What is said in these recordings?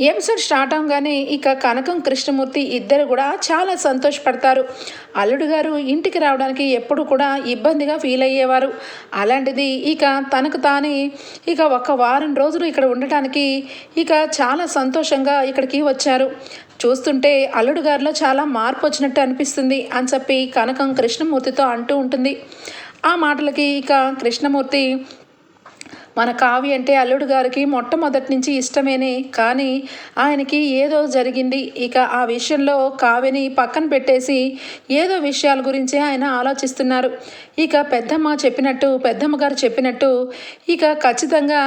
Episode start అవగానే ఇక కనకం కృష్ణమూర్తి ఇద్దరు కూడా చాలా సంతోషపడతారు. అల్లుడు గారు ఇంటికి రావడానికి ఎప్పుడు కూడా ఇబ్బందిగా ఫీల్ అయ్యేవారు. అలాంటిది ఇక తనకు తానే ఇక ఒక వారం రోజులు ఇక్కడ ఉండటానికి ఇక చాలా సంతోషంగా ఇక్కడికి వచ్చారు. చూస్తుంటే అల్లుడు గారిలో చాలా మార్పు వచ్చినట్టు అనిపిస్తుంది అని చెప్పి కనకం కృష్ణమూర్తితో అంటూ ఉంటుంది. ఆ మాటలకి ఇక కృష్ణమూర్తి మన కావి అంటే అల్లుడు గారికి మొట్టమొదటి నుంచి ఇష్టమేనే కానీ ఆయనకి ఏదో జరిగింది. ఇక ఆ విషయంలో కావిని పక్కన పెట్టేసి ఏదో విషయాల గురించి ఆయన ఆలోచిస్తున్నారు. ఇక పెద్దమ్మ చెప్పినట్టు పెద్దమ్మ గారు చెప్పినట్టు ఇక ఖచ్చితంగా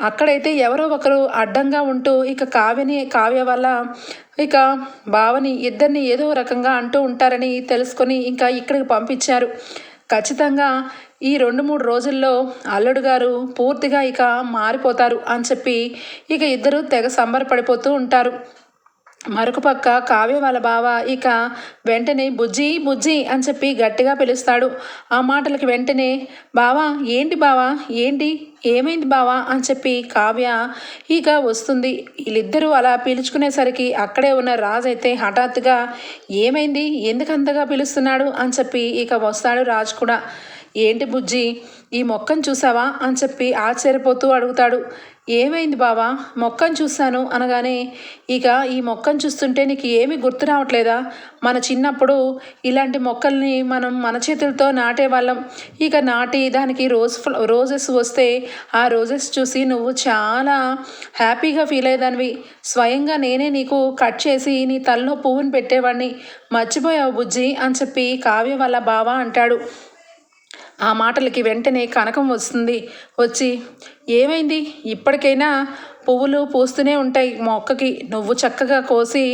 అక్కడైతే ఎవరో ఒకరు అడ్డంగా ఉంటూ ఇక కావ్యని కావ్య వల్ల ఇక బావని ఇద్దరిని ఏదో రకంగా అంటూ ఉంటారని తెలుసుకొని ఇంకా ఇక్కడికి పంపించారు. ఖచ్చితంగా ఈ రెండు మూడు రోజుల్లో అల్లుడు గారు పూర్తిగా ఇక మారిపోతారు అని చెప్పి ఇక ఇద్దరు తెగ సంబరపడిపోతూ ఉంటారు. మరొక పక్క కావ్య వాళ్ళ బావ ఇక వెంటనే బుజ్జి బుజ్జి అని చెప్పి గట్టిగా పిలుస్తాడు. ఆ మాటలకి వెంటనే బావా ఏంటి బావా? ఏంటి? ఏమైంది బావా? అని చెప్పి కావ్య ఇక వస్తుంది. వీళ్ళిద్దరూ అలా పిలుచుకునేసరికి అక్కడే ఉన్న రాజు అయితే హఠాత్తుగా ఏమైంది? ఎందుకంతగా పిలుస్తున్నాడు? అని చెప్పి ఇక వస్తాడు రాజు కూడా. ఏంటి బుజ్జి? ఈ మొక్కను చూసావా? అని చెప్పి ఆశ్చర్యపోతూ అడుగుతాడు. ఏమైంది బావా? మొక్కను చూశాను అనగానే ఇక ఈ మొక్కను చూస్తుంటే నీకు ఏమీ గుర్తు రావట్లేదా? మన చిన్నప్పుడు ఇలాంటి మొక్కల్ని మనం మన చేతులతో నాటేవాళ్ళం. ఇక నాటి దానికి రోజ్ రోజెస్ వస్తే ఆ రోజెస్ చూసి నువ్వు చాలా హ్యాపీగా ఫీల్ అయ్యేదానివి. స్వయంగా నేనే నీకు కట్ చేసి నీ తలలో పువ్వుని పెట్టేవాడిని మర్చిపోయావు బుజ్జి? అని చెప్పి కావ్య వాళ్ళ బావ అంటాడు. ఆ మాటలకి వెంటనే కనకం వస్తుంది. వచ్చి ఏమైంది? ఇప్పటికైనా పువ్వులు పూస్తూనే ఉంటాయి మొక్కకి. నువ్వు చక్కగా కోసి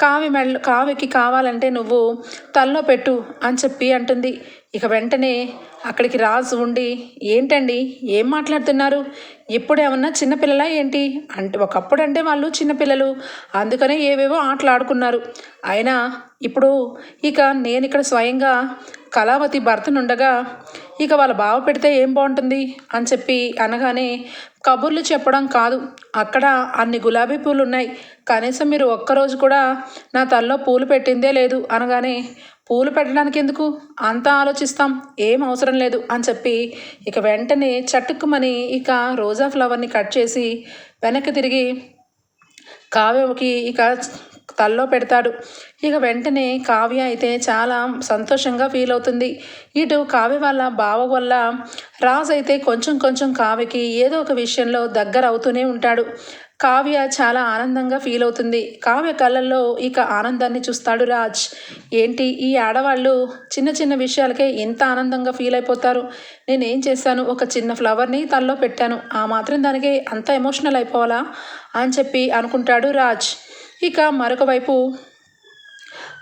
కావి మెళ్ళ కావికి కావాలంటే నువ్వు తల్లో పెట్టు అని చెప్పి అంటుంది. ఇక వెంటనే అక్కడికి రాజు ఉండి ఏంటండి? ఏం మాట్లాడుతున్నారు? ఇప్పుడు ఏమన్నా చిన్నపిల్లలా ఏంటి? అంటే ఒకప్పుడు అంటే వాళ్ళు చిన్నపిల్లలు అందుకనే ఏవేవో ఆటలు ఆడుకున్నారు అయినా ఇప్పుడు ఇక నేను ఇక్కడ స్వయంగా కళావతి భర్తనుండగా ఇక వాళ్ళ బావ పెడితే ఏం బాగుంటుంది అని చెప్పి అనగానే కబుర్లు చెప్పడం కాదు. అక్కడ అన్ని గులాబీ పూలు ఉన్నాయి కనీసం మీరు ఒక్కరోజు కూడా నా తల్లో పూలు పెట్టిందే లేదు. అనగానే పూలు పెట్టడానికి ఎందుకు? అంతా ఆలోచిస్తాం. ఏం అవసరం లేదు. అని చెప్పి ఇక వెంటనే చటుక్కుమని ఇక రోజా ఫ్లవర్ని కట్ చేసి వెనక్కి తిరిగి కావ్యకి ఇక తల్లో పెడతాడు. ఇక వెంటనే కావ్య అయితే చాలా సంతోషంగా ఫీల్ అవుతుంది. ఇటు కావ్య వాళ్ళ బావ వల్ల రాజు అయితే కొంచెం కొంచెం కావ్యకి ఏదో ఒక విషయంలో దగ్గర అవుతూనే ఉంటాడు. కావ్య చాలా ఆనందంగా ఫీల్ అవుతుంది. కావ్య కళ్ళల్లో ఇక ఆనందాన్ని చూస్తాడు రాజ్. ఏంటి ఈ ఆడవాళ్ళు చిన్న చిన్న విషయాలకే ఇంత ఆనందంగా ఫీల్ అయిపోతారు? నేనేం చేశాను? ఒక చిన్న ఫ్లవర్ని తల్లో పెట్టాను. ఆ మాత్రం దానికి అంత ఎమోషనల్ అయిపోవాలా? అని చెప్పి అనుకుంటాడు రాజ్. ఇక మరొక వైపు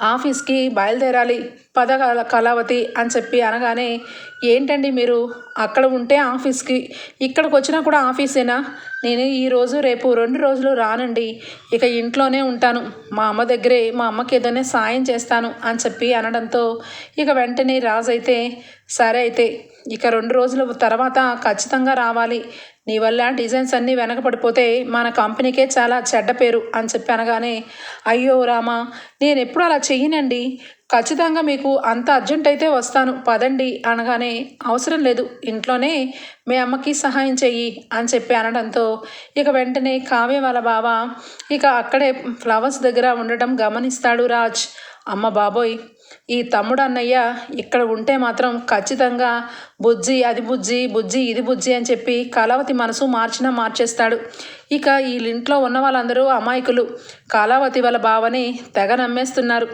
ఆఫీస్కి బయలుదేరాలి. పద కళావతి అని చెప్పి అనగానే ఏంటండి మీరు? అక్కడ ఉంటే ఆఫీస్కి ఇక్కడికి వచ్చినా కూడా ఆఫీసేనా? నేను ఈరోజు రేపు రెండు రోజులు రానండి. ఇక ఇంట్లోనే ఉంటాను. మా అమ్మ దగ్గరే మా అమ్మకి ఏదైనా సాయం చేస్తాను అని చెప్పి అనడంతో ఇక వెంటనే రాజు అయితే సరే అయితే ఇక రెండు రోజుల తర్వాత ఖచ్చితంగా రావాలి. నీ వల్ల డిజైన్స్ అన్నీ వెనకపడిపోతే మన కంపెనీకే చాలా చెడ్డ పేరు అని చెప్పి అనగానే అయ్యో రామా నేను ఎప్పుడు అలా చెయ్యనండి. ఖచ్చితంగా మీకు అంత అర్జెంట్ అయితే వస్తాను. పదండి అనగానే అవసరం లేదు ఇంట్లోనే మీ అమ్మకి సహాయం చెయ్యి అని చెప్పి అనడంతో ఇక వెంటనే కావ్య వాళ్ళ బావ ఇక అక్కడే ఫ్లవర్స్ దగ్గర ఉండటం గమనిస్తాడు రాజ్. అమ్మ బాబోయ్ ఈ తమ్ముడు అన్నయ్య ఇక్కడ ఉంటే మాత్రం ఖచ్చితంగా బుజ్జి అది బుజ్జి బుజ్జి ఇది బుజ్జి అని చెప్పి కళావతి మనసు మార్చినా మార్చేస్తాడు. ఇక ఈ ఇంట్లో ఉన్న వాళ్ళందరూ అమాయకులు. కళావతి వాళ్ళ బావని తెగ నమ్మేస్తున్నారు.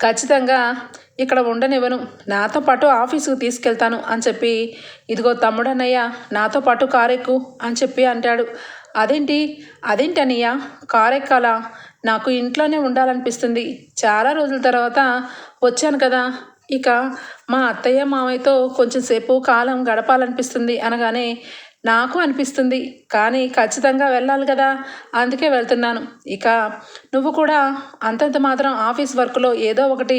ఖచ్చితంగా ఇక్కడ ఉండనివ్వను. నాతో పాటు ఆఫీసుకు తీసుకెళ్తాను అని చెప్పి ఇదిగో తమ్ముడన్నయ్య నాతో పాటు కారెక్కు అని చెప్పి అంటాడు. అదేంటి? అదేంటి అన్నయ్య? కారెక్కాలా? నాకు ఇంట్లోనే ఉండాలనిపిస్తుంది. చాలా రోజుల తర్వాత వచ్చాను కదా. ఇక మా అత్తయ్య మామయ్యతో కొంచెం సేపు కాలం గడపాలనిపిస్తుంది అనగానే నాకు అనిపిస్తుంది. కానీ ఖచ్చితంగా వెళ్ళాలి కదా. అందుకే వెళ్తున్నాను. ఇక నువ్వు కూడా అంతంత మాత్రం ఆఫీస్ వర్క్లో ఏదో ఒకటి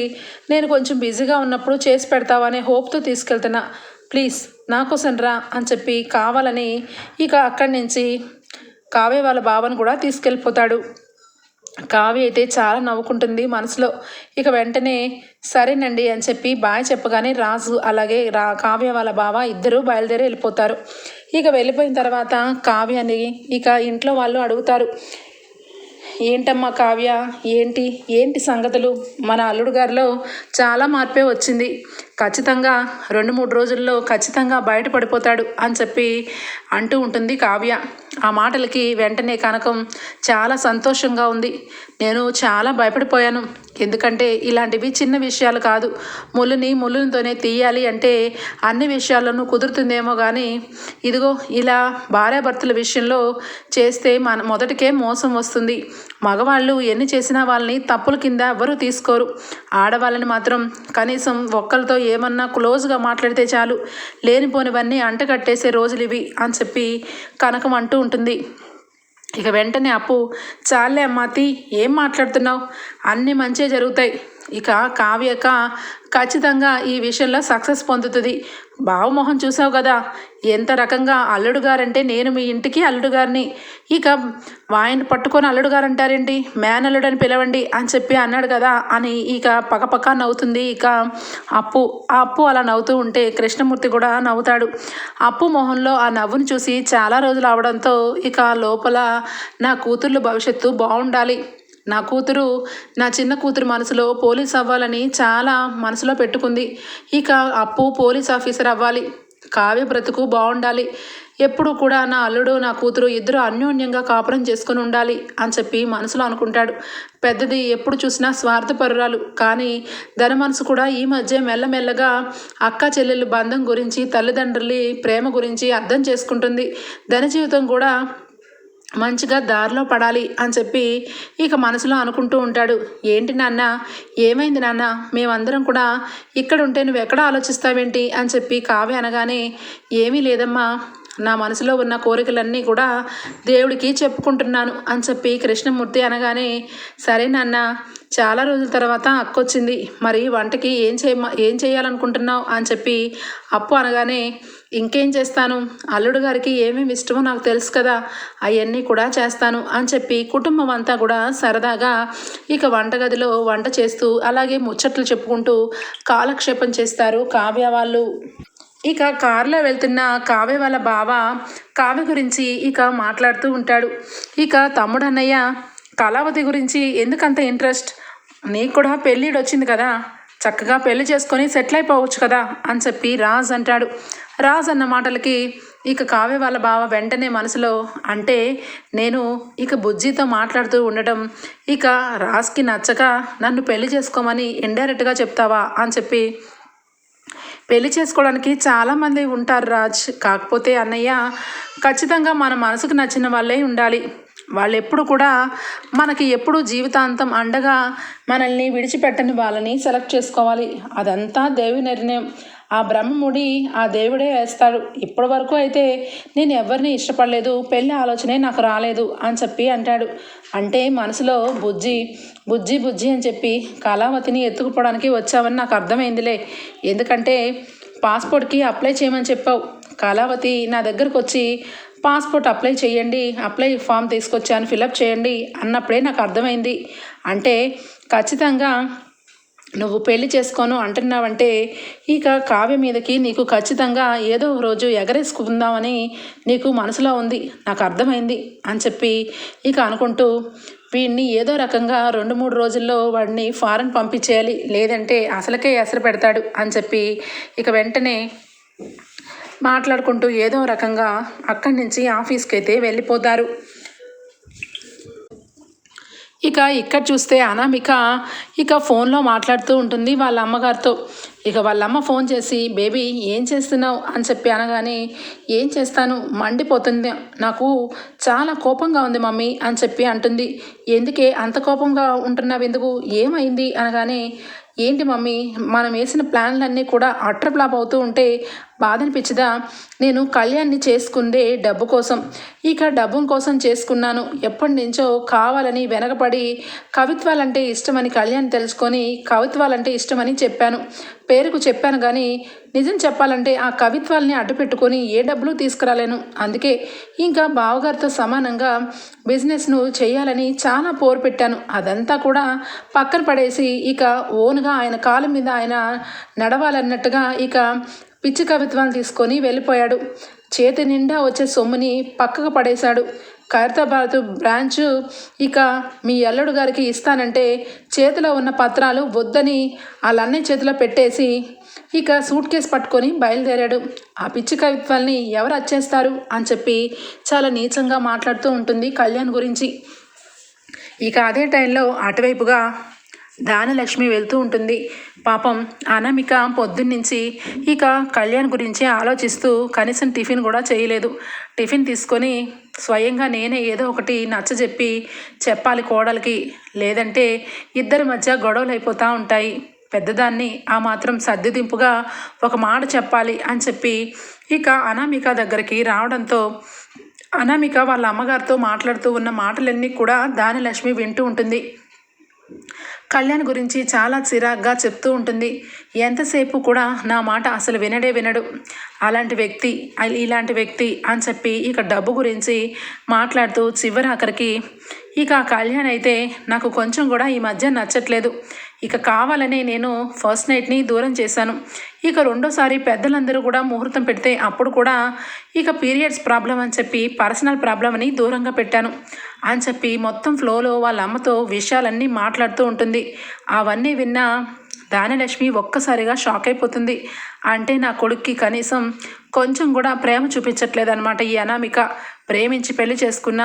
నేను కొంచెం బిజీగా ఉన్నప్పుడు చేసి పెడతావనే హోప్తో తీసుకెళ్తున్నా. ప్లీజ్ నా కోసం రా అని చెప్పి కావాలని ఇక అక్కడి నుంచి కావే వాళ్ళ బావను కూడా తీసుకెళ్ళిపోతాడు. కావ్య అయితే చాలా నవ్వుకుంటుంది మనసులో. ఇక వెంటనే సరేనండి అని చెప్పి బాయ్ చెప్పగానే రాజు అలాగే రా కావ్య వాళ్ళ బావ ఇద్దరూ బయలుదేరి వెళ్ళిపోతారు. ఇక వెళ్ళిపోయిన తర్వాత కావ్యని ఇక ఇంట్లో వాళ్ళు అడుగుతారు ఏంటమ్మా కావ్య ఏంటి ఏంటి సంగతులు? మన అల్లుడు గారిలో చాలా మార్పే వచ్చింది. ఖచ్చితంగా రెండు మూడు రోజుల్లో ఖచ్చితంగా బయటపడిపోతాడు అని చెప్పి అంటూ ఉంటుంది కావ్య. ఆ మాటలకి వెంటనే కనకం చాలా సంతోషంగా ఉంది. నేను చాలా భయపడిపోయాను. ఎందుకంటే ఇలాంటివి చిన్న విషయాలు కాదు. ముళ్ళుని ముళ్ళునితోనే తీయాలి అంటే అన్ని విషయాలను కుదురుతుందేమో కానీ ఇదిగో ఇలా భార్యాభర్తల విషయంలో చేస్తే మన మొదటికే మోసం వస్తుంది. మగవాళ్ళు ఎన్ని చేసినా వాళ్ళని తప్పుల కింద ఎవరూ తీసుకోరు. ఆడవాళ్ళని మాత్రం కనీసం ఒక్కరితో ఏమన్నా క్లోజ్గా మాట్లాడితే చాలు. లేనిపోనివన్నీ అంటగట్టేసే రోజులు ఇవి అని చెప్పి కనకం అంటూ ఉంటుంది. ఇక వెంటనే అప్పు చాలే అమ్మాతి ఏం మాట్లాడుతున్నావు? అన్నీ మంచిగా జరుగుతాయి. ఇక కావ్యక ఖచ్చితంగా ఈ విషయంలో సక్సెస్ పొందుతుంది. బావమోహన్ చూసావు కదా ఎంత రకంగా అల్లుడు గారంటే నేను మీ ఇంటికి అల్లుడు గారిని. ఇక ఆయన పట్టుకొని అల్లుడు గారు అంటారేంటి మేనల్లుడు అని పిలవండి అని చెప్పి అన్నాడు కదా అని ఇక పక్కపక్క నవ్వుతుంది. ఇక అప్పు ఆ అప్పు అలా నవ్వుతూ ఉంటే కృష్ణమూర్తి కూడా నవ్వుతాడు. అప్పు మొహంలో ఆ నవ్వును చూసి చాలా రోజులు అవడంతో ఇక లోపల నా కూతుర్లు భవిష్యత్తు బాగుండాలి నా కూతురు నా చిన్న కూతురు మనసులో పోలీస్ అవ్వాలని చాలా మనసులో పెట్టుకుంది. ఇక అప్పు పోలీస్ ఆఫీసర్ అవ్వాలి. కావ్య బ్రతుకు బాగుండాలి ఎప్పుడు కూడా నా అల్లుడు నా కూతురు ఇద్దరు అన్యోన్యంగా కాపురం చేసుకొని ఉండాలి అని చెప్పి మనసులో అనుకుంటాడు. పెద్దది ఎప్పుడు చూసినా స్వార్థపరురాలు. కానీ ధన మనసు కూడా ఈ మధ్య మెల్లమెల్లగా అక్క చెల్లెలు బంధం గురించి తల్లిదండ్రుల ప్రేమ గురించి అర్థం చేసుకుంటుంది. ధన జీవితం కూడా మంచిగా దారిలో పడాలి అని చెప్పి ఇక మనసులో అనుకుంటూ ఉంటాడు. ఏంటి నాన్న? ఏమైంది నాన్న? మేమందరం కూడా ఇక్కడ ఉంటే నువ్వు ఎక్కడ ఆలోచిస్తావేంటి? అని చెప్పి కావ్య అనగానే ఏమీ లేదమ్మా. నా మనసులో ఉన్న కోరికలన్నీ కూడా దేవుడికి చెప్పుకుంటున్నాను అని చెప్పి కృష్ణమూర్తి అనగానే సరే నాన్న చాలా రోజుల తర్వాత అక్కొచ్చింది. మరి వంటకి ఏం చేయ ఏం చేయాలనుకుంటున్నావు? అని చెప్పి అప్పు అనగానే ఇంకేం చేస్తాను? అల్లుడు గారికి ఏమేమి ఇష్టమో నాకు తెలుసు కదా అవన్నీ కూడా చేస్తాను అని చెప్పి కుటుంబం అంతా కూడా సరదాగా ఇక వంటగదిలో వంట చేస్తూ అలాగే ముచ్చట్లు చెప్పుకుంటూ కాలక్షేపం చేస్తారు కావ్య వాళ్ళు. ఇక కారులో వెళ్తున్న కావ్య వాళ్ళ బావ కావ్య గురించి ఇక మాట్లాడుతూ ఉంటాడు. ఇక తమ్ముడు అన్నయ్య కళావతి గురించి ఎందుకంత ఇంట్రెస్ట్? నీకు కూడా పెళ్ళిడు వచ్చింది కదా చక్కగా పెళ్ళి చేసుకొని సెటిల్ అయిపోవచ్చు కదా అని చెప్పి రాజ్ అంటాడు. రాజ్ అన్న మాటలకి ఇక కావ్య వాళ్ళ బావ వెంటనే మనసులో అంటే నేను ఇక బుజ్జితో మాట్లాడుతూ ఉండటం ఇక రాజ్కి నచ్చక నన్ను పెళ్ళి చేసుకోమని ఇండైరెక్ట్గా చెప్తావా అని చెప్పి పెళ్ళి చేసుకోవడానికి చాలామంది ఉంటారు రాజ్. కాకపోతే అన్నయ్య ఖచ్చితంగా మన మనసుకు నచ్చిన వాళ్ళే ఉండాలి. వాళ్ళు ఎప్పుడు కూడా మనకి ఎప్పుడు జీవితాంతం అండగా మనల్ని విడిచిపెట్టని వాళ్ళని సెలెక్ట్ చేసుకోవాలి. అదంతా దేవి నిర్ణయం. ఆ బ్రహ్మముడి ఆ దేవుడే వేస్తాడు. ఇప్పటి వరకు అయితే నేను ఎవరిని ఇష్టపడలేదు. పెళ్ళి ఆలోచనే నాకు రాలేదు అని చెప్పి అంటాడు. అంటే మనసులో బుజ్జి బుజ్జి బుజ్జి అని చెప్పి కళావతిని ఎత్తుకుపోవడానికి వచ్చావని నాకు అర్థమైందిలే. ఎందుకంటే పాస్పోర్ట్కి అప్లై చేయమని చెప్పావు. కళావతి నా దగ్గరకు వచ్చి పాస్పోర్ట్ అప్లై చేయండి అప్లై ఫామ్ తీసుకొచ్చాను ఫిలప్ చేయండి అన్నప్పుడే నాకు అర్థమైంది. అంటే ఖచ్చితంగా నువ్వు పెళ్ళి చేసుకోను అంటున్నావంటే ఇక కావ్య మీదకి నీకు ఖచ్చితంగా ఏదో రోజు ఎగరేసుకుందామని నీకు మనసులో ఉంది నాకు అర్థమైంది అని చెప్పి ఇక అనుకుంటూ వీడిని ఏదో రకంగా రెండు మూడు రోజుల్లో వాడిని ఫారెన్ పంపించేయాలి లేదంటే అసలకే ఎసరు పెడతాడు అని చెప్పి ఇక వెంటనే మాట్లాడుకుంటూ ఏదో రకంగా అక్కడి నుంచి ఆఫీస్కి అయితే వెళ్ళిపోతారు. ఇక ఇక్కడ చూస్తే అనామిక ఇక ఫోన్లో మాట్లాడుతూ ఉంటుంది వాళ్ళ అమ్మగారితో. ఇక వాళ్ళ అమ్మ ఫోన్ చేసి బేబీ ఏం చేస్తున్నావు? అని చెప్పి అనగానే ఏం చేస్తాను? మండిపోతుంది. నాకు చాలా కోపంగా ఉంది మమ్మీ అని చెప్పి అంటుంది. ఎందుకే? అంత కోపంగా ఉంటున్నావు ఎందుకు? ఏమైంది? అనగానే ఏంటి మమ్మీ? మనం వేసిన ప్లాన్లన్నీ కూడా అట్రప్లాప్ అవుతూ ఉంటే బాధ అనిపించదా నేను కళ్యాణ్ని చేసుకుందే డబ్బు కోసం. ఇక డబ్బు కోసం చేసుకున్నాను. ఎప్పటి నుంచో కావాలని వెనకపడి కవిత్వాలంటే ఇష్టమని కళ్యాణ్ తెలుసుకొని కవిత్వాలంటే ఇష్టమని చెప్పాను. పేరుకు చెప్పాను కానీ నిజం చెప్పాలంటే ఆ కవిత్వాల్ని అడ్డు పెట్టుకొని ఏ డబ్బులు తీసుకురాలేను. అందుకే ఇంకా బావగారితో సమానంగా బిజినెస్ను చేయాలని చాలా పోరు పెట్టాను. అదంతా కూడా పక్కన పడేసి ఇక ఓన్గా ఆయన కాలం మీద ఆయన నడవాలన్నట్టుగా ఇక పిచ్చి కవిత్వాలు తీసుకొని వెళ్ళిపోయాడు. చేతి నిండా వచ్చే సొమ్ముని పక్కకు పడేశాడు. ఖైరతాబాద్ బ్రాంచ్ ఇక మీ అల్లుడు గారికి ఇస్తానంటే చేతిలో ఉన్న పత్రాలు వద్దని వాళ్ళ చేతిలో పెట్టేసి ఇక సూట్ కేసు పట్టుకొని బయలుదేరాడు. ఆ పిచ్చి కవిత్వాల్ని ఎవరు వచ్చేస్తారు అని చెప్పి చాలా నీచంగా మాట్లాడుతూ ఉంటుంది కళ్యాణ్ గురించి. ఇక అదే టైంలో అటువైపుగా దానలక్ష్మి వెళ్తూ ఉంటుంది. పాపం అనామిక పొద్దున్నుంచి ఇక కళ్యాణ్ గురించి ఆలోచిస్తూ కనీసం టిఫిన్ కూడా చేయలేదు. టిఫిన్ తీసుకొని స్వయంగా నేనే ఏదో ఒకటి నచ్చజెప్పి చెప్పాలి కోడలికి. లేదంటే ఇద్దరి మధ్య గొడవలు అయిపోతూ ఉంటాయి. పెద్దదాన్ని ఆ మాత్రం సర్దిదింపుగా ఒక మాట చెప్పాలి అని చెప్పి ఇక అనామిక దగ్గరికి రావడంతో అనామిక వాళ్ళ అమ్మగారితో మాట్లాడుతూ ఉన్న మాటలన్నీ కూడా దానిలక్ష్మి వింటూ ఉంటుంది. కళ్యాణ్ గురించి చాలా చిరాగ్గా చెప్తూ ఉంటుంది. ఎంతసేపు కూడా నా మాట అసలు వినడే వినడు. అలాంటి వ్యక్తి ఇలాంటి వ్యక్తి అని చెప్పి ఇక డబ్బు గురించి మాట్లాడుతూ చివరి ఆఖరికి ఇక కళ్యాణ్ అయితే నాకు కొంచెం కూడా ఈ మధ్య నచ్చట్లేదు. ఇక కావాలనే నేను ఫస్ట్ నైట్ని దూరం చేశాను. ఇక రెండోసారి పెద్దలందరూ కూడా ముహూర్తం పెడితే అప్పుడు కూడా ఇక పీరియడ్స్ ప్రాబ్లం అని చెప్పి పర్సనల్ ప్రాబ్లం అని దూరంగా పెట్టాను అని చెప్పి మొత్తం ఫ్లోలో వాళ్ళ అమ్మతో విషయాలన్నీ మాట్లాడుతూ ఉంటుంది. అవన్నీ విన్న దానలక్ష్మి ఒక్కసారిగా షాక్ అయిపోతుంది. అంటే నా కొడుక్కి కనీసం కొంచెం కూడా ప్రేమ చూపించట్లేదన్నమాట ఈ అనామిక. ప్రేమించి పెళ్ళి చేసుకున్న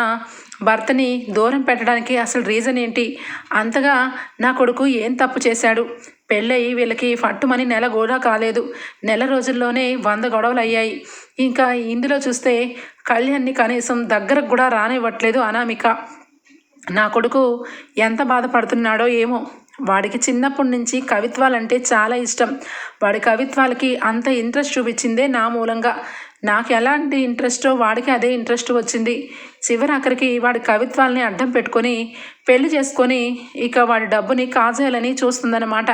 భర్తని దూరం పెట్టడానికి అసలు రీజన్ ఏంటి? అంతగా నా కొడుకు ఏం తప్పు చేశాడు? పెళ్ళయి వీళ్ళకి ఫట్టుమని నెల కూడా కాలేదు. నెల రోజుల్లోనే వంద గొడవలు అయ్యాయి. ఇంకా ఇందులో చూస్తే కళ్యాణ్ని కనీసం దగ్గరకు కూడా రానివ్వట్లేదు అనామిక. నా కొడుకు ఎంత బాధపడుతున్నాడో ఏమో. వాడికి చిన్నప్పటి నుంచి కవిత్వాలంటే చాలా ఇష్టం. వాడి కవిత్వాలకి అంత ఇంట్రెస్ట్ చూపించిందే నా మూలంగా. నాకు ఎలాంటి ఇంట్రెస్టో వాడికి అదే ఇంట్రెస్ట్ వచ్చింది. చివరి వాడి కవిత్వాల్ని అడ్డం పెట్టుకొని పెళ్ళి చేసుకొని ఇక వాడి డబ్బుని కాజేయాలని చూస్తుందన్నమాట.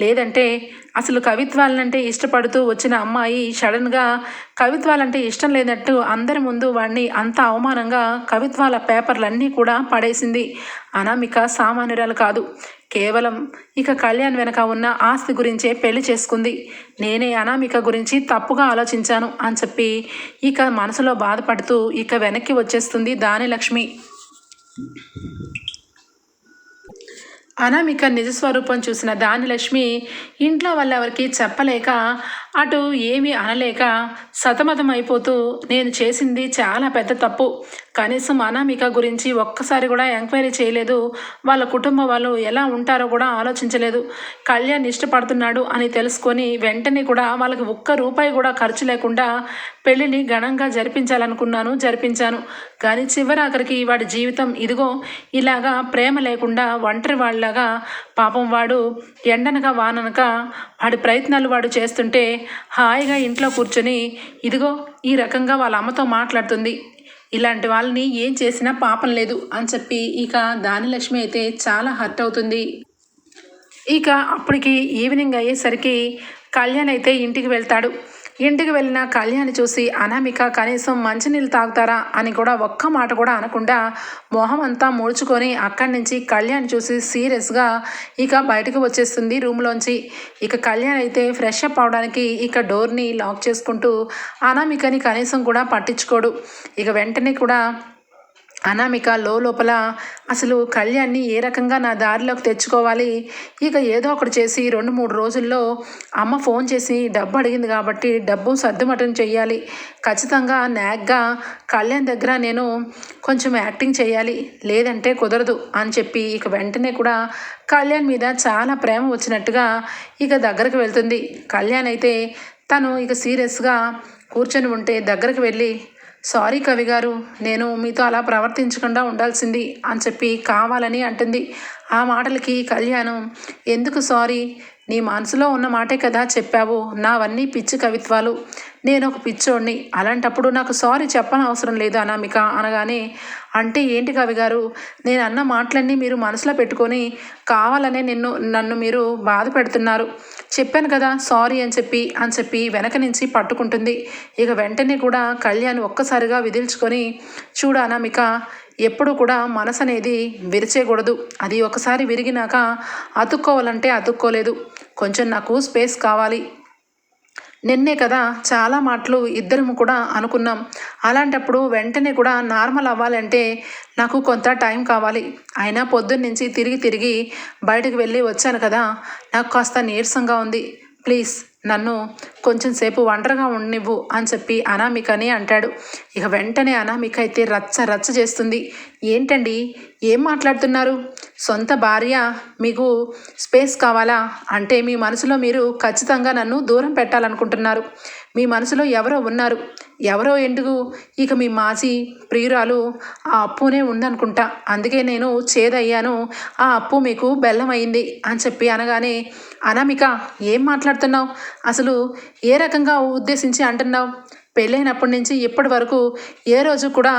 లేదంటే అసలు కవిత్వాలంటే ఇష్టపడుతూ వచ్చిన అమ్మాయి సడన్గా కవిత్వాలంటే ఇష్టం లేనట్టు అందరి ముందు వాడిని అంత అవమానంగా కవిత్వాల పేపర్లన్నీ కూడా పడేసింది. అనామిక సామాన్యురాలు కాదు. కేవలం ఇక కళ్యాణ్ వెనక ఉన్న ఆస్తి గురించే పెళ్ళి చేసుకుంది. నేనే అనామిక గురించి తప్పుగా ఆలోచించాను అని చెప్పి ఇక మనసులో బాధపడుతూ ఇక వెనక్కి వచ్చేస్తుంది దానిలక్ష్మి. అనామిక నిజస్వరూపం చూసిన దానిలక్ష్మి ఇంట్లో వాళ్ళెవరికి చెప్పలేక అటు ఏమీ అనలేక సతమతం అయిపోతూ నేను చేసింది చాలా పెద్ద తప్పు. కనీసం అనామిక గురించి ఒక్కసారి కూడా ఎంక్వైరీ చేయలేదు. వాళ్ళ కుటుంబ వాళ్ళు ఎలా ఉంటారో కూడా ఆలోచించలేదు. కళ్యాణ్ ఇష్టపడుతున్నాడు అని తెలుసుకొని వెంటనే కూడా వాళ్ళకి ఒక్క రూపాయి కూడా ఖర్చు లేకుండా పెళ్ళిని ఘనంగా జరిపించాలనుకున్నాను జరిపించాను. కానీ చివరాఖరికి వాడి జీవితం ఇదిగో ఇలాగా ప్రేమ లేకుండా ఒంటరి వాళ్ళలాగా పాపం వాడు ఎండనక వాననక వాడి ప్రయత్నాలు వాడు చేస్తుంటే హాయిగా ఇంట్లో కూర్చొని ఇదిగో ఈ రకంగా వాళ్ళ అమ్మతో మాట్లాడుతుంది. ఇలాంటి వాళ్ళని ఏం చేసినా పాపం లేదు అని చెప్పి ఇక దానిలక్ష్మి అయితే చాలా హర్ట్ అవుతుంది. ఇక అప్పటికి ఈవినింగ్ అయ్యేసరికి కళ్యాణ్ అయితే ఇంటికి వెళ్తాడు. ఇంటికి వెళ్ళిన కళ్యాణ్ చూసి అనామిక కనీసం మంచినీళ్ళు తాగుతారా? అని కూడా ఒక్క మాట కూడా అనకుండా మొహం అంతా ముడుచుకొని అక్కడి నుంచి కళ్యాణ్ చూసి సీరియస్గా ఇక బయటకు వచ్చేస్తుంది రూమ్లోంచి. ఇక కళ్యాణ్ అయితే ఫ్రెష్ అప్ అవడానికి ఇక డోర్ని లాక్ చేసుకుంటూ అనామికని కనీసం కూడా పట్టించుకోడు. ఇక వెంటనే కూడా అనామిక లోపల అసలు కళ్యాణ్ని ఏ రకంగా నా దారిలోకి తెచ్చుకోవాలి? ఇక ఏదో ఒకటి చేసి రెండు మూడు రోజుల్లో అమ్మ ఫోన్ చేసి డబ్బు అడిగింది కాబట్టి డబ్బు సర్దుమటం చెయ్యాలి. ఖచ్చితంగా నాగ్గా కళ్యాణ్ దగ్గర నేను కొంచెం యాక్టింగ్ చేయాలి లేదంటే కుదరదు అని చెప్పి ఇక వెంటనే కూడా కళ్యాణ్ మీద చాలా ప్రేమ వచ్చినట్టుగా ఇక దగ్గరకు వెళ్తుంది. కళ్యాణ్ అయితే తను ఇక సీరియస్గా కూర్చొని ఉంటే దగ్గరకు వెళ్ళి సారీ కవి గారు నేను మీతో అలా ప్రవర్తించకుండా ఉండాల్సింది అని చెప్పి కావాలని అంటుంది. ఆ మాటలకి కళ్యాణం ఎందుకు సారీ? నీ మనసులో ఉన్న మాటే కదా చెప్పావు. నావన్నీ పిచ్చి కవిత్వాలు. నేను ఒక పిచ్చోడిని. అలాంటప్పుడు నాకు సారీ చెప్పని అవసరం లేదు అనామిక అనగానే అంటే ఏంటి కవి గారు? నేను అన్న మాటలన్నీ మీరు మనసులో పెట్టుకొని కావాలనే నిన్ను నన్ను మీరు బాధ పెడుతున్నారు. చెప్పాను కదా సారీ అని చెప్పి అని చెప్పి వెనక నుంచి పట్టుకుంటుంది. ఇక వెంటనే కూడా కళ్యాణ్ ఒక్కసారిగా విదిల్చుకొని చూడు అనామిక ఎప్పుడు కూడా మనసు అనేది విరిచేయకూడదు. అది ఒకసారి విరిగినాక అతుక్కోవాలంటే అతుక్కోలేదు. కొంచెం నాకు స్పేస్ కావాలి. నిన్నే కదా చాలా మాటలు ఇద్దరము కూడా అనుకున్నాం. అలాంటప్పుడు వెంటనే కూడా నార్మల్ అవ్వాలంటే నాకు కొంత టైం కావాలి. అయినా పొద్దున్న నుంచి తిరిగి తిరిగి బయటకు వెళ్ళి వచ్చాను కదా. నాకు కాస్త నీరసంగా ఉంది. ప్లీజ్ నన్ను కొంచెం సేపు ఒంటరిగా ఉండనివ్వు అని చెప్పి అనామికని అంటాడు. ఇక వెంటనే అనామిక అయితే రచ్చ రచ్చ చేస్తుంది. ఏంటండి? ఏం మాట్లాడుతున్నారు? సొంత భార్య మీకు స్పేస్ కావాలా? అంటే మీ మనసులో మీరు ఖచ్చితంగా నన్ను దూరం పెట్టాలనుకుంటున్నారు. మీ మనసులో ఎవరో ఉన్నారు. ఎవరో ఎందుకు? ఇక మీ మాజీ ప్రియురాలు ఆ అప్పునే ఉందనుకుంటా. అందుకే నేను చేదయ్యాను. ఆ అప్పు మీకు బెల్లం అయింది అని చెప్పి అనగానే అనామిక ఏం మాట్లాడుతున్నావు? అసలు ఏ రకంగా ఉద్దేశించి అంటున్నావు? పెళ్ళైనప్పటి నుంచి ఇప్పటి వరకు ఏ రోజు కూడా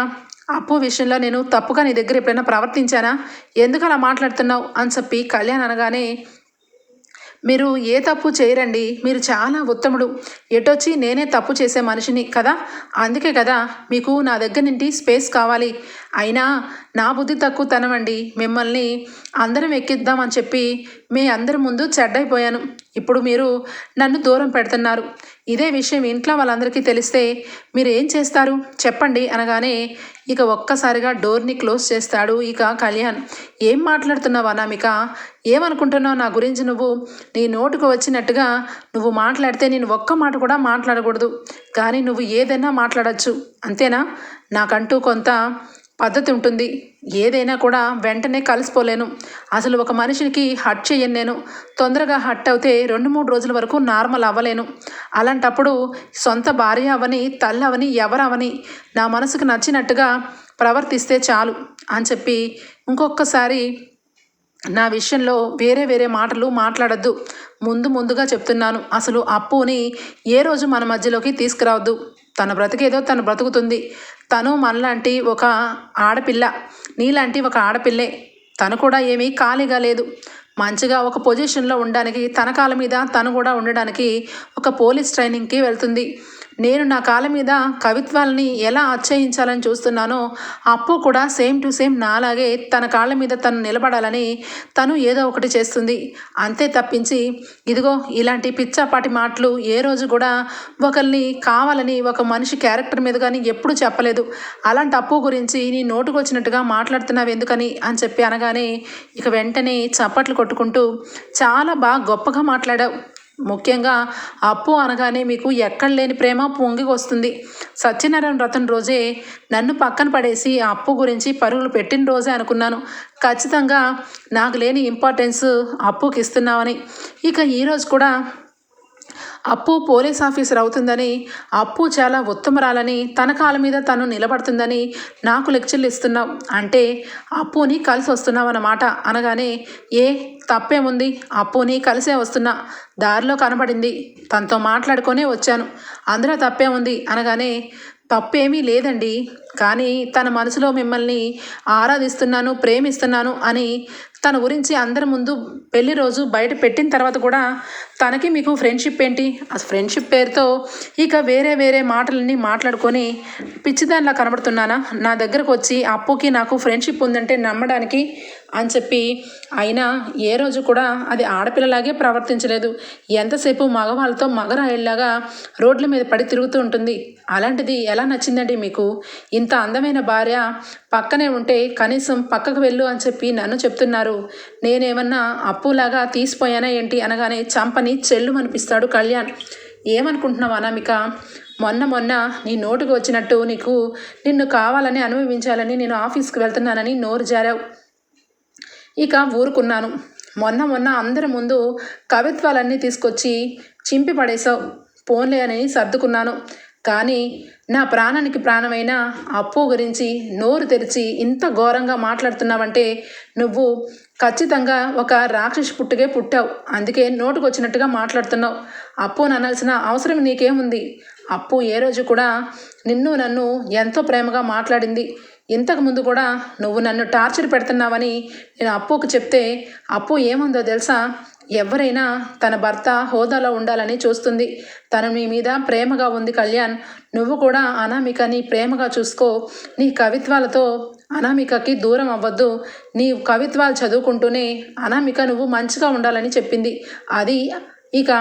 అప్పు విషయంలో నేను తప్పుగా నీ దగ్గర ఎప్పుడైనా ప్రవర్తించానా? ఎందుకు అలా మాట్లాడుతున్నావు? అని చెప్పి కళ్యాణ్ అనగానే మీరు ఏ తప్పు చేయరండి. మీరు చాలా ఉత్తముడు. ఎటొచ్చి నేనే తప్పు చేసే మనిషిని కదా? అందుకే కదా మీకు నా దగ్గర నుండి స్పేస్ కావాలి. అయినా నా బుద్ధి తక్కువ తనమండి మిమ్మల్ని అందరం ఎక్కిద్దామని చెప్పి మీ అందరి ముందు చెడ్డైపోయాను. ఇప్పుడు మీరు నన్ను దూరం పెడుతున్నారు. ఇదే విషయం ఇంట్లో వాళ్ళందరికీ తెలిస్తే మీరు ఏం చేస్తారు? చెప్పండి అనగానే ఇక ఒక్కసారిగా డోర్ని క్లోజ్ చేస్తాడు ఇక కళ్యాణ్. ఏం మాట్లాడుతున్నావు అనామిక? ఏమనుకుంటున్నావు నా గురించి నువ్వు? నీ నోటుకు వచ్చినట్టుగా నువ్వు మాట్లాడితే నేను ఒక్క మాట కూడా మాట్లాడకూడదు. కానీ నువ్వు ఏదైనా మాట్లాడచ్చు. అంతేనా? నాకంటూ కొంత పద్ధతి ఉంటుంది. ఏదైనా కూడా వెంటనే కలిసిపోలేను. అసలు ఒక మనిషికి హట్ చేయను నేను. తొందరగా హట్ అవుతే రెండు మూడు రోజుల వరకు నార్మల్ అవ్వలేను. అలాంటప్పుడు సొంత భార్య అవని తల్లి అవని ఎవరవని నా మనసుకు నచ్చినట్టుగా ప్రవర్తిస్తే చాలు అని చెప్పి ఇంకొకసారి నా విషయంలో వేరే వేరే మాటలు మాట్లాడద్దు. ముందు ముందుగా చెప్తున్నాను. అసలు అప్పుని ఏ రోజు మన మధ్యలోకి తీసుకురావద్దు. తన బ్రతికేదో తను బ్రతుకుతుంది. తను మనలాంటి ఒక ఆడపిల్ల నీలాంటి ఒక ఆడపిల్లే. తను కూడా ఏమీ ఖాళీగా లేదు. మంచిగా ఒక పొజిషన్లో ఉండడానికి తన కాళ్ళ మీద తను కూడా ఉండడానికి ఒక పోలీస్ ట్రైనింగ్కి వెళ్తుంది. నేను నా కాళ్ళ మీద కవిత్వాలని ఎలా అచ్చయించాలని చూస్తున్నానో అప్పు కూడా సేమ్ టు సేమ్ నాలాగే తన కాళ్ళ మీద తను నిలబడాలని తను ఏదో ఒకటి చేస్తుంది. అంతే తప్పించి ఇదిగో ఇలాంటి పిచ్చాపాటి మాటలు ఏ రోజు కూడా ఒకరిని కావాలని ఒక మనిషి క్యారెక్టర్ మీద కానీ ఎప్పుడు చెప్పలేదు. అలాంటి అప్పు గురించి నీ నోటుకొచ్చినట్టుగా మాట్లాడుతున్నావు ఎందుకని అని చెప్పి అనగానే ఇక వెంటనే చప్పట్లు కొట్టుకుంటూ చాలా బాగా గొప్పగా మాట్లాడావు. ముఖ్యంగా అప్పు అనగానే మీకు ఎక్కడ లేని ప్రేమ పొంగి వస్తుంది సత్యనారాయణ వ్రతం రోజే నన్ను పక్కన పడేసి ఆ అప్పు గురించి పరుగులు పెట్టిన రోజే అనుకున్నాను. ఖచ్చితంగా నాకు లేని ఇంపార్టెన్స్ అప్పుకి ఇస్తున్నామని ఇక ఈరోజు కూడా అప్పు పోలీస్ ఆఫీసర్ అవుతుందని అప్పు చాలా ఉత్తమరాలని తన కాళ్ళ మీద తను నిలబడుతుందని నాకు లెక్చర్లు ఇస్తున్నావు. అంటే అప్పుని కలిసి వస్తున్నావు అన్నమాట అనగానే ఏ తప్పేముంది? అప్పుని కలిసే వస్తున్నా. దారిలో కనబడింది. తనతో మాట్లాడుకొనే వచ్చాను. అందులో తప్పేముంది? అనగానే తప్పేమీ లేదండి. కానీ తన మనసులో మిమ్మల్ని ఆరాధిస్తున్నాను ప్రేమిస్తున్నాను అని తన గురించి అందరి ముందు పెళ్ళి రోజు బయట పెట్టిన తర్వాత కూడా తనకి మీకు ఫ్రెండ్షిప్ ఏంటి? ఆ ఫ్రెండ్షిప్ పేరుతో ఇక వేరే వేరే మాటలన్నీ మాట్లాడుకొని పిచ్చిదానిలా కనబడుతున్నానా? నా దగ్గరకు వచ్చి అప్పుకి నాకు ఫ్రెండ్షిప్ ఉందంటే నమ్మడానికి అని చెప్పి అయినా ఏ రోజు కూడా అది ఆడపిల్లలాగే ప్రవర్తించలేదు. ఎంతసేపు మగవాళ్ళతో మగరాయిల్లాగా రోడ్ల మీద పడి తిరుగుతూ ఉంటుంది. అలాంటిది ఎలా నచ్చిందండి మీకు? ఇంత అందమైన భార్య పక్కనే ఉంటే కనీసం పక్కకు వెళ్ళు అని చెప్పి నన్ను చెప్తున్నారు. నేనేమన్నా అప్పులాగా తీసిపోయానా ఏంటి అనగానే చంపని చెల్లు అనిపిస్తాడు కళ్యాణ్. ఏమనుకుంటున్నావు అనామిక? మొన్న మొన్న నీ నోటుకు వచ్చినట్టు నీకు నిన్ను కావాలని అనుభవించాలని నేను ఆఫీస్కి వెళ్తున్నానని నోరు జారావు. ఇక ఊరుకున్నాను. మొన్న మొన్న అందరి ముందు కవిత్వాలన్నీ తీసుకొచ్చి చింపి పడేశావు. పోన్లే అని సర్దుకున్నాను. కానీ నా ప్రాణానికి ప్రాణమైన అప్పు గురించి నోరు తెరిచి ఇంత ఘోరంగా మాట్లాడుతున్నావంటే నువ్వు ఖచ్చితంగా ఒక రాక్షసి పుట్టుకే పుట్టావు. అందుకే నోటుకు వచ్చినట్టుగా మాట్లాడుతున్నావు. అప్పు అనాల్సిన అవసరం నీకేముంది? అప్పు ఏ రోజు కూడా నిన్ను నన్ను ఎంతో ప్రేమగా మాట్లాడింది. ఇంతకు ముందు కూడా నువ్వు నన్ను టార్చర్ పెడుతున్నావని నేను అప్పుకు చెప్తే అప్పు ఏముందో తెలుసా? ఎవరైనా తన భర్త హోదాలో ఉండాలని చూస్తుంది. తను నీ మీద ప్రేమగా ఉంది కళ్యాణ్. నువ్వు కూడా అనామికని ప్రేమగా చూసుకో. నీ కవిత్వాలతో అనామికకి దూరం అవ్వద్దు. నీ కవిత్వాలు చదువుకుంటూనే అనామిక నువ్వు మంచిగా ఉండాలని చెప్పింది. అది ఇక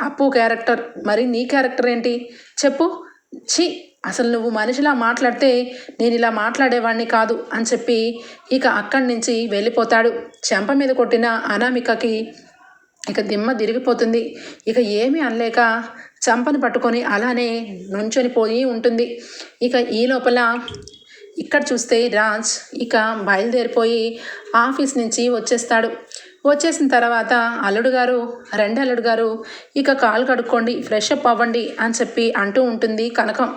అప్పు క్యారెక్టర్. మరి నీ క్యారెక్టర్ ఏంటి? చెప్పు. ఛీ! అసలు నువ్వు మనిషిలా మాట్లాడితే నేను ఇలా మాట్లాడేవాడిని కాదు అని చెప్పి ఇక అక్కడి నుంచి వెళ్ళిపోతాడు. చెంప మీద కొట్టిన అనామికకి ఇక దిమ్మ తిరిగిపోతుంది. ఇక ఏమీ అనలేక చెంపను పట్టుకొని అలానే నుంచొని పోయి ఉంటుంది. ఇక ఈ లోపల ఇక్కడ చూస్తే రాజ్ ఇక బయలుదేరిపోయి ఆఫీస్ నుంచి వచ్చేస్తాడు. వచ్చేసిన తర్వాత అల్లుడు గారు రెండు అల్లుడు గారు ఇక కాలు కడుక్కోండి ఫ్రెష్ అప్ అవ్వండి అని చెప్పి అంటూ ఉంటుంది కనకం.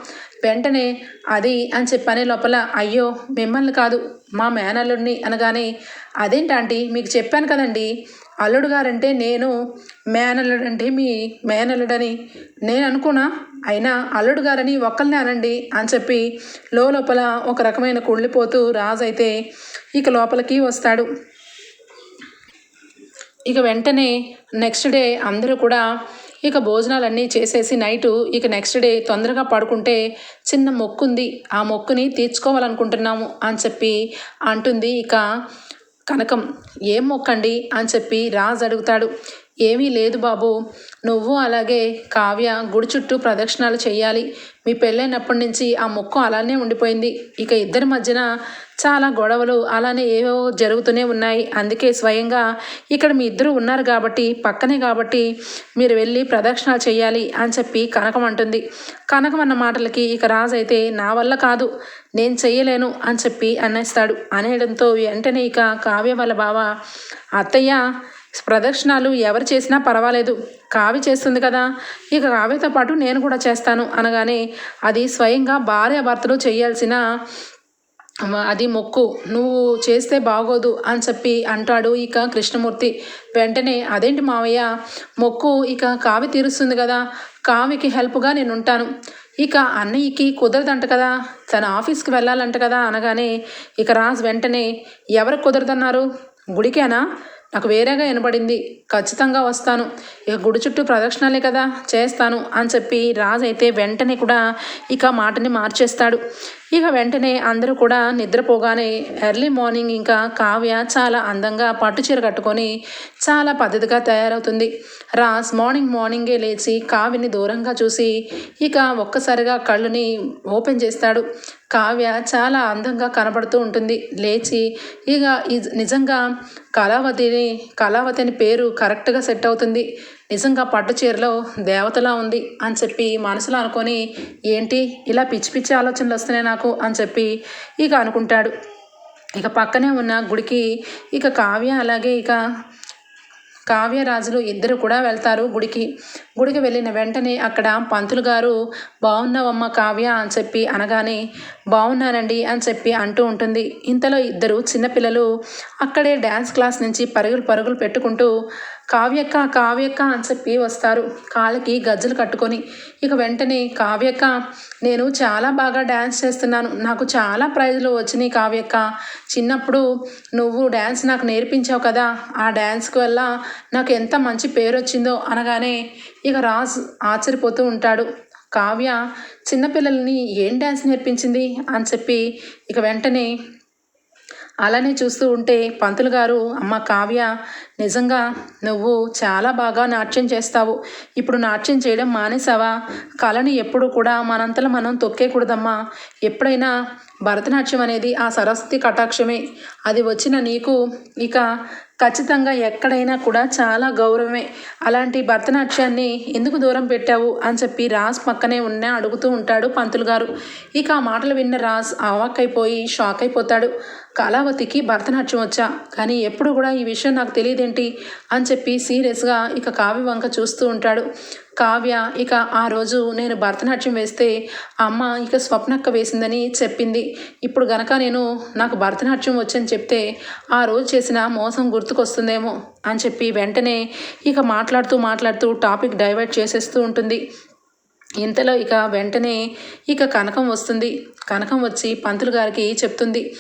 వెంటనే అది అని చెప్పనే లోపల అయ్యో మిమ్మల్ని కాదు మా మేనల్లుడిని అనగానే అదేంటంటే మీకు చెప్పాను కదండి అల్లుడు గారంటే నేను మేనల్లుడు అంటే మీ మేనల్లుడని. నేను అనుకున్నా అయినా అల్లుడు గారని ఒక్కరిని అనండి అని చెప్పి లోపల ఒక రకమైన కుళ్ళిపోతూ రాజు అయితే ఇక లోపలికి వస్తాడు. ఇక వెంటనే నెక్స్ట్ డే అందరూ కూడా ఇక భోజనాలన్నీ చేసేసి నైటు ఇక నెక్స్ట్ డే తొందరగా పడుకుంటే చిన్న మొక్కు ఉంది ఆ మొక్కుని తీర్చుకోవాలనుకుంటున్నాము అని చెప్పి అంటుంది ఇక కనకం. ఏం మొక్కండి? అని చెప్పి రాజు అడుగుతాడు. ఏమీ లేదు బాబు నువ్వు అలాగే కావ్య గుడి చుట్టూ ప్రదక్షిణాలు చేయాలి. మీ పెళ్ళైనప్పటి నుంచి ఆ మొక్కు అలానే ఉండిపోయింది. ఇక ఇద్దరి మధ్యన చాలా గొడవలు అలానే ఏవో జరుగుతూనే ఉన్నాయి. అందుకే స్వయంగా ఇక్కడ మీ ఇద్దరు ఉన్నారు కాబట్టి పక్కనే కాబట్టి మీరు వెళ్ళి ప్రదక్షిణాలు చేయాలి అని చెప్పి కనకం అంటుంది. కనకం అన్న మాటలకి ఇక రాజు అయితే నా వల్ల కాదు నేను చెయ్యలేను అని చెప్పి అనేస్తాడు అనేయడంతో వెంటనే ఇక కావ్య వాళ్ళ బావ అత్తయ్య ప్రదక్షిణాలు ఎవరు చేసినా పర్వాలేదు కావి చేస్తుంది కదా ఇక కావ్యతో పాటు నేను కూడా చేస్తాను అనగానే అది స్వయంగా భార్యాభర్తలు చేయాల్సిన అది మొక్కు. నువ్వు చేస్తే బాగోదు అని చెప్పి అంటాడు ఇక కృష్ణమూర్తి. వెంటనే అదేంటి మావయ్య? మొక్కు ఇక కావి తీరుస్తుంది కదా. కావికి హెల్ప్గా నేను ఉంటాను ఇక అన్నయ్యకి కుదరదంట కదా. తన ఆఫీస్కి వెళ్ళాలంట కదా అనగానే ఇక రాజు వెంటనే ఎవరికి కుదరదన్నారు? గుడికేనా? నాకు వేరేగా వినబడింది. ఖచ్చితంగా వస్తాను. ఇక గుడి చుట్టూ ప్రదక్షిణాలే కదా. చేస్తాను అని చెప్పి రాజు అయితే వెంటనే కూడా ఇక మాటని మార్చేస్తాడు. ఇక వెంటనే అందరూ కూడా నిద్రపోగానే ఎర్లీ మార్నింగ్ ఇంకా కావ్య చాలా అందంగా పట్టు చీర కట్టుకొని చాలా పద్ధతిగా తయారవుతుంది. రాజ్ మార్నింగ్ మార్నింగే లేచి కావ్యని దూరంగా చూసి ఇక ఒక్కసారిగా కళ్ళుని ఓపెన్ చేస్తాడు. కావ్య చాలా అందంగా కనబడుతూ ఉంటుంది. లేచి ఇక నిజంగా కళావతిని కళావతి అని పేరు కరెక్ట్గా సెట్ అవుతుంది. నిజంగా పట్టు చీరలో దేవతలా ఉంది అని చెప్పి మనసులో అనుకొని ఏంటి? ఇలా పిచ్చి పిచ్చి ఆలోచనలు వస్తున్నాయి నాకు అని చెప్పి ఇక అనుకుంటాడు. ఇక పక్కనే ఉన్న గుడికి ఇక కావ్య అలాగే ఇక కావ్యరాజులు ఇద్దరు కూడా వెళ్తారు గుడికి. గుడికి వెళ్ళిన వెంటనే అక్కడ పంతులు గారు బాగున్నావమ్మ కావ్య అని చెప్పి అనగానే బాగున్నానండి అని చెప్పి అంటూ ఉంటుంది. ఇంతలో ఇద్దరు చిన్నపిల్లలు అక్కడే డ్యాన్స్ క్లాస్ నుంచి పరుగులు పరుగులు పెట్టుకుంటూ కావ్యక్క కావ్యక్క అని చెప్పి వస్తారు. కాళ్ళకి గజ్జలు కట్టుకొని ఇక వెంటనే కావ్యక్క నేను చాలా బాగా డ్యాన్స్ చేస్తున్నాను. నాకు చాలా ప్రైజ్లు వచ్చినాయి కావ్యక్క. చిన్నప్పుడు నువ్వు డ్యాన్స్ నాకు నేర్పించావు కదా. ఆ డ్యాన్స్కి వల్ల నాకు ఎంత మంచి పేరు వచ్చిందో అనగానే ఇక రాజు ఆశ్చర్యపోతూ ఉంటాడు. కావ్య చిన్నపిల్లల్ని ఏం డ్యాన్స్ నేర్పించింది? అని చెప్పి ఇక వెంటనే అలానే చూస్తూ ఉంటే పంతులు గారు అమ్మ కావ్య నిజంగా నువ్వు చాలా బాగా నాట్యం చేస్తావు. ఇప్పుడు నాట్యం చేయడం మానేసావా కళని ఎప్పుడు కూడా మనంతలో మనం తొక్కేకూడదమ్మా. ఎప్పుడైనా భరతనాట్యం అనేది ఆ సరస్వతి కటాక్షమే. అది వచ్చిన నీకు ఇక ఖచ్చితంగా ఎక్కడైనా కూడా చాలా గౌరవమే. అలాంటి భరతనాట్యాన్ని ఎందుకు దూరం పెట్టావు అని చెప్పి రాజ్ పక్కనే ఉన్న అడుగుతూ ఉంటాడు పంతులు గారు. ఇక ఆ మాటలు విన్న రాజ్ అవాక్కైపోయి షాక్ అయిపోతాడు. కళావతికి భరతనాట్యం వచ్చా? కానీ ఎప్పుడు కూడా ఈ విషయం నాకు తెలియదేంటి? అని చెప్పి సీరియస్గా ఇక కావ్య వంక చూస్తూ ఉంటాడు. కావ్య ఇక ఆ రోజు నేను భరతనాట్యం వేస్తే అమ్మ ఇక స్వప్నక్క వేసిందని చెప్పింది. ఇప్పుడు గనక నేను నాకు భరతనాట్యం వచ్చని చెప్తే ఆ రోజు చేసిన మోసం గుర్తుకొస్తుందేమో అని చెప్పి వెంటనే ఇక మాట్లాడుతూ మాట్లాడుతూ టాపిక్ డైవర్ట్ చేసేస్తూ ఉంటుంది. ఇంతలో ఇక వెంటనే ఇక కనకం వస్తుంది. కనకం వచ్చి పంతులు గారికి చెప్తుంది.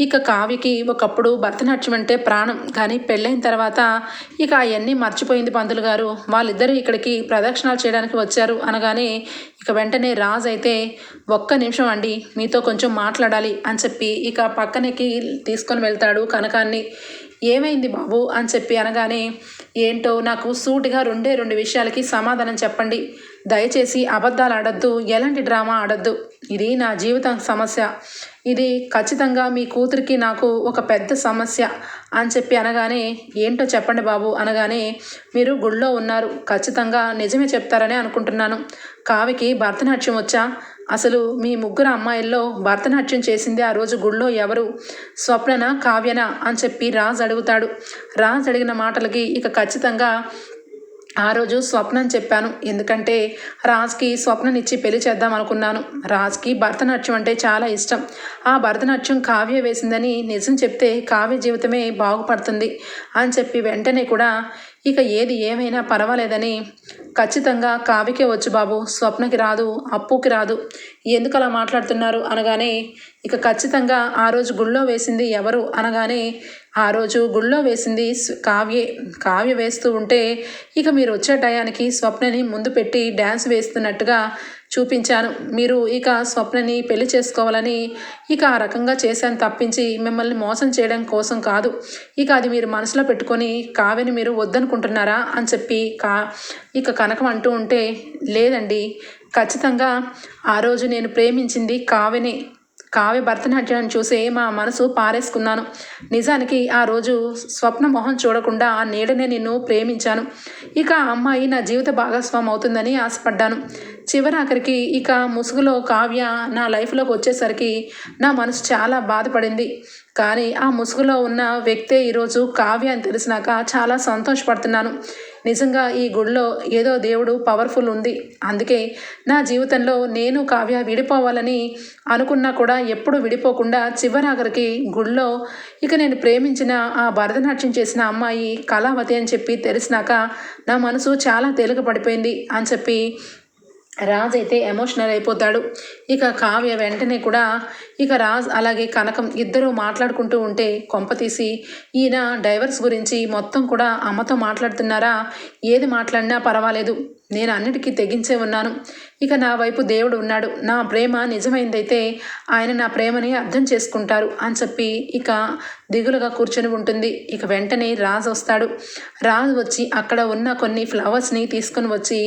ఇక కావికి ఒకప్పుడు భరతనాట్యం అంటే ప్రాణం. కానీ పెళ్ళైన తర్వాత ఇక అవన్నీ మర్చిపోయింది పంతులు గారు. వాళ్ళిద్దరూ ఇక్కడికి ప్రదక్షిణాలు చేయడానికి వచ్చారు అనగానే ఇక వెంటనే రాజు అయితే ఒక్క నిమిషం అండి మీతో కొంచెం మాట్లాడాలి అని చెప్పి ఇక పక్కనకి తీసుకొని వెళ్తాడు కనకాన్ని. ఏమైంది బాబు? అని చెప్పి అనగానే ఏంటో నాకు సూటిగా రెండే రెండు విషయాలకి సమాధానం చెప్పండి. దయచేసి అబద్ధాలు ఆడద్దు ఎలాంటి డ్రామా ఆడద్దు. ఇది నా జీవితం సమస్య. ఇది ఖచ్చితంగా మీ కూతురికి నాకు ఒక పెద్ద సమస్య అని చెప్పి అనగానే ఏంటో చెప్పండి బాబు అనగానే మీరు గుళ్ళో ఉన్నారు. ఖచ్చితంగా నిజమే చెప్తారని అనుకుంటున్నాను. కావికి భరతనాట్యం వచ్చా? అసలు మీ ముగ్గురు అమ్మాయిల్లో భరతనాట్యం చేసింది ఆ రోజు గుళ్ళో ఎవరు? స్వప్ననా కావ్యన? అని చెప్పి రాజు అడుగుతాడు. రాజు అడిగిన మాటలకి ఇక ఖచ్చితంగా ఆ రోజు స్వప్నం చెప్పాను. ఎందుకంటే రాజ్కి స్వప్ననిచ్చి పెళ్ళి చేద్దాం అనుకున్నాను. రాజ్కి భరతనాట్యం అంటే చాలా ఇష్టం. ఆ భరతనాట్యం కావ్య వేసిందని నిజం చెప్తే కావ్య జీవితమే బాగుపడుతుంది అని చెప్పి వెంటనే కూడా ఇక ఏది ఏమైనా పర్వాలేదని ఖచ్చితంగా కావ్యకే వచ్చు బాబు. స్వప్నకి రాదు అప్పుకి రాదు. ఎందుకు అలా మాట్లాడుతున్నారు అనగానే ఇక ఖచ్చితంగా ఆ రోజు గుళ్ళో వేసింది ఎవరు అనగానే ఆ రోజు గుళ్ళో వేసింది కావ్యే కావ్య వేస్తూ ఉంటే ఇక మీరు వచ్చే టయానికి స్వప్నని ముందు పెట్టి డ్యాన్స్ వేస్తున్నట్టుగా చూపించాను. మీరు ఇక స్వప్నని పెళ్ళి చేసుకోవాలని ఇక ఆ రకంగా చేశాను తప్పించి మిమ్మల్ని మోసం చేయడం కోసం కాదు. ఇక అది మీరు మనసులో పెట్టుకొని కావ్యని మీరు వద్దనుకుంటున్నారా అని చెప్పి కా ఇక కనకం అంటూ ఉంటే లేదండి ఖచ్చితంగా ఆ రోజు నేను ప్రేమించింది కావ్యని. కావ్య భరతనాట్యాన్ని చూసే మా మనసు పారేసుకున్నాను. నిజానికి ఆ రోజు స్వప్న మొహం చూడకుండా ఆ నీడనే నిన్ను ప్రేమించాను. ఇక ఆ అమ్మాయి నా జీవిత భాగస్వామి అవుతుందని ఆశపడ్డాను. చివరాఖరికి ఇక ముసుగులో కావ్య నా లైఫ్లోకి వచ్చేసరికి నా మనసు చాలా బాధపడింది. కానీ ఆ ముసుగులో ఉన్న వ్యక్తే ఈరోజు కావ్య అని తెలిసినాక చాలా సంతోషపడుతున్నాను. నిజంగా ఈ గుడిలో ఏదో దేవుడు పవర్ఫుల్ ఉంది. అందుకే నా జీవితంలో నేను కావ్య విడిపోవాలని అనుకున్నా కూడా ఎప్పుడు విడిపోకుండా చివరాఖరికి గుడిలో ఇక నేను ప్రేమించిన ఆ భరతనాట్యం చేసిన అమ్మాయి కళావతి అని చెప్పి తెలిసినాక నా మనసు చాలా తేలిక పడిపోయింది అని చెప్పి రాజ్ అయితే ఎమోషనల్ అయిపోతాడు. ఇక కావ్య వెంటనే కూడా ఇక రాజ్ అలాగే కనకం ఇద్దరూ మాట్లాడుకుంటూ ఉంటే కొంప తీసి ఈయన డైవర్స్ గురించి మొత్తం కూడా అమ్మతో మాట్లాడుతున్నారా? ఏది మాట్లాడినా పర్వాలేదు. నేను అన్నిటికీ తెగించే ఉన్నాను. ఇక నా వైపు దేవుడు ఉన్నాడు. నా ప్రేమ నిజమైందైతే ఆయన నా ప్రేమని అర్థం చేసుకుంటారు అని చెప్పి ఇక దిగులుగా కూర్చొని ఉంటుంది. ఇక వెంటనే రాజు వస్తాడు. రాజు వచ్చి అక్కడ ఉన్న కొన్ని ఫ్లవర్స్ని తీసుకొని వచ్చి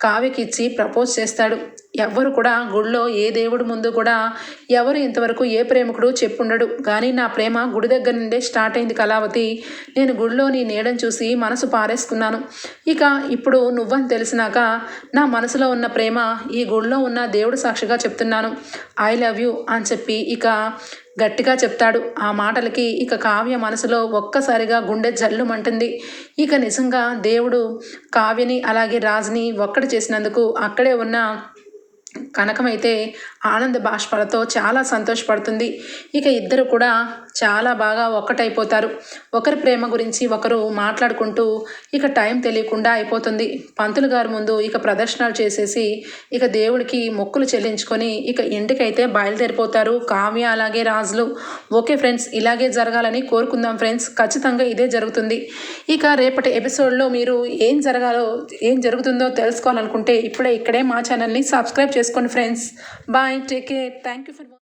కావ్యకిచ్చి ప్రపోజ్ చేస్తాడు. ఎవ్వరు కూడా గుడిలో ఏ దేవుడు ముందు కూడా ఎవరు ఇంతవరకు ఏ ప్రేమికుడు చెప్పుండడు. కానీ నా ప్రేమ గుడి దగ్గర నుండే స్టార్ట్ అయింది కళావతి. నేను గుడిలో నీ నీడని చూసి మనసు పారేసుకున్నాను. ఇక ఇప్పుడు నువ్వని తెలిసినాక నా మనసులో ఉన్న ప్రేమ ఈ గుడిలో ఉన్న దేవుడు సాక్షిగా చెప్తున్నాను. ఐ లవ్ యూ అని చెప్పి ఇక గట్టిగా చెప్తాడు. ఆ మాటలకి ఇక కావ్య మనసులో ఒక్కసారిగా గుండె జల్లుమంటుంది. ఇక నిజంగా దేవుడు కావ్యని అలాగే రాజుని ఒక్కటి చేసినందుకు అక్కడే ఉన్న కనకమైతే ఆనంద బాష్పాలతో చాలా సంతోషపడుతుంది. ఇక ఇద్దరు కూడా చాలా బాగా ఒక్కటైపోతారు. ఒకరి ప్రేమ గురించి ఒకరు మాట్లాడుకుంటూ ఇక టైం తెలియకుండా అయిపోతుంది. పంతులు గారి ముందు ఇక ప్రదర్శనలు చేసేసి ఇక దేవుడికి మొక్కులు చెల్లించుకొని ఇక ఇంటికైతే బయలుదేరిపోతారు. కావ్య అలాగే రాజులు. ఓకే ఫ్రెండ్స్ ఇలాగే జరగాలని కోరుకుందాం ఫ్రెండ్స్. ఖచ్చితంగా ఇదే జరుగుతుంది. ఇక రేపటి ఎపిసోడ్లో మీరు ఏం జరగాలో ఏం జరుగుతుందో తెలుసుకోవాలనుకుంటే ఇప్పుడే ఇక్కడే మా ఛానల్ని సబ్స్క్రైబ్ చేసుకోండి friends. Bye take care. Thank you for